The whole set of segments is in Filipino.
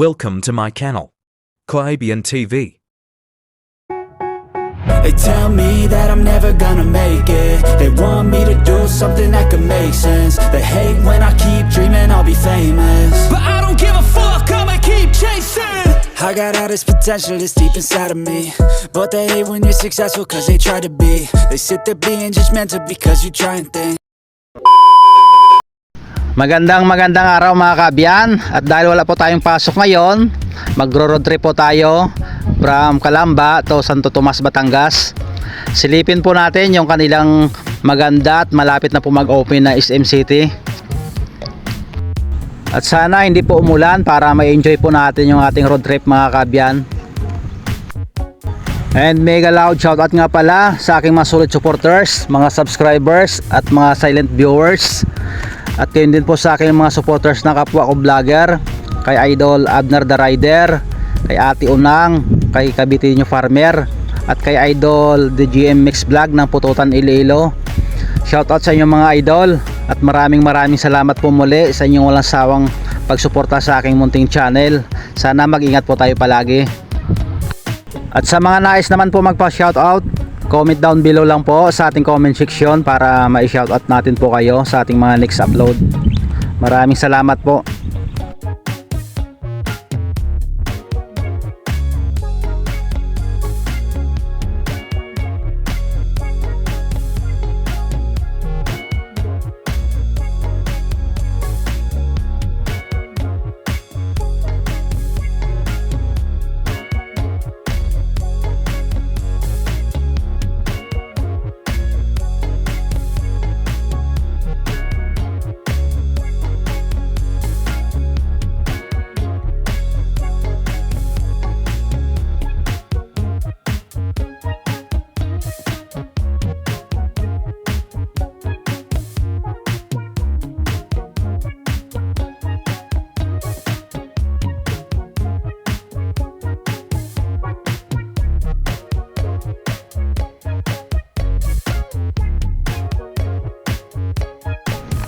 Welcome to my channel. Koabian TV. They tell me that I'm never gonna make it. They want me to do something that could make sense. They hate when I keep dreaming I'll be famous. But I don't give a fuck, I'ma keep chasing. I got all this potential that's deep inside of me. But they hate when you're successful cause they try to be. They sit there being judgmental because you try and think Magandang magandang araw mga kabyan. At dahil wala po tayong pasok ngayon Magro-road trip po tayo From Calamba to Santo Tomas, Batangas. Silipin po natin yung kanilang maganda at malapit na po mag-open na SM City. At sana hindi po umulan para ma-enjoy po natin yung ating road trip mga kabyan. And mega loud shoutout nga pala sa aking mga solid supporters, mga subscribers at mga silent viewers at kayo din po sa akin mga supporters ng kapwa ko vlogger kay Idol Abner the Rider kay Ate Unang kay Kabitinyo Farmer at kay Idol the GM Mix Vlog ng Pututan Iloilo. Shoutout sa inyo mga idol at maraming maraming salamat po muli sa inyong walang sawang pagsuporta sa aking munting channel. Sana mag-ingat po tayo palagi. At sa mga nais naman po magpa-shoutout, comment down below lang po sa ating comment section para ma-shoutout natin po kayo sa ating mga next upload. Maraming salamat po.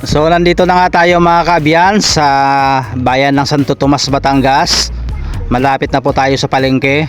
So nandito na nga tayo mga kabiyan sa bayan ng Santo Tomas, Batangas. Malapit na po tayo sa palengke.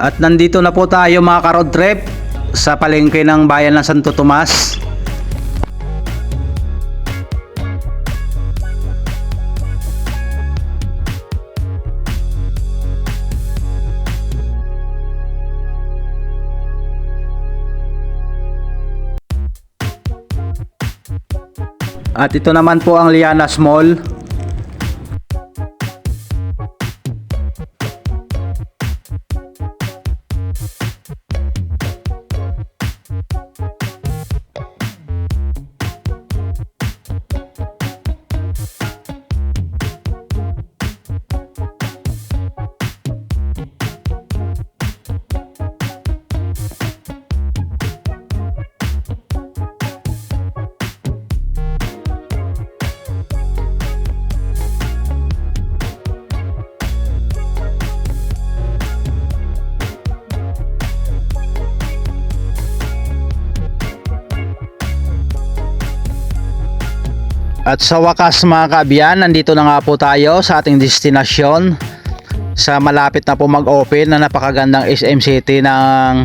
At nandito na po tayo mga ka-road trip sa palengke ng bayan ng Santo Tomas. At ito naman po ang Lianas Mall. At sa wakas mga kaabiyan, nandito na nga po tayo sa ating destinasyon sa malapit na po mag-open na napakagandang SM City ng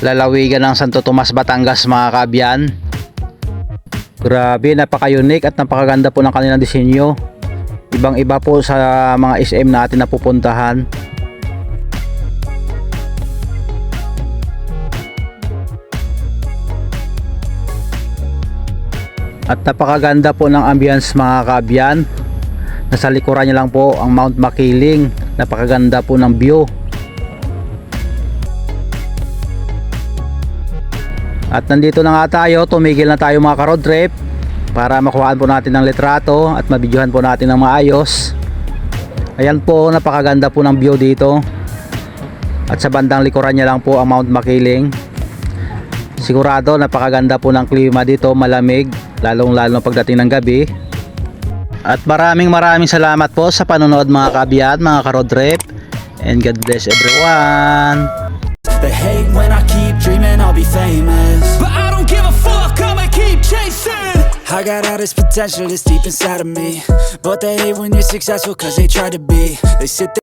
lalawigan ng Santo Tomas, Batangas mga kaabiyan. Grabe, napaka-unique at napakaganda po ng kanilang disenyo. Ibang iba po sa mga SM natin na pupuntahan. At napakaganda po ng ambience mga kabyan. Nasa likuran niya lang po ang Mount Makiling. Napakaganda po ng view. At nandito na nga tayo, tumigil na tayo mga ka-road trip para makuhaan po natin ng litrato at mabidyohan po natin ng maayos. Ayan po, napakaganda po ng view dito. At sa bandang likuran niya lang po ang Mount Makiling. Sigurado napakaganda po ng klima dito, malamig, lalong lalo pagdating ng gabi. At maraming maraming salamat po sa panonood mga kabiyan, mga ka-road trip. And God bless everyone. They hate when I keep dreaming I'll be famous But I don't give a fuck, I'ma keep chasing I got all this potential that's deep inside of me But they hate when you're successful cause they try to be They sit there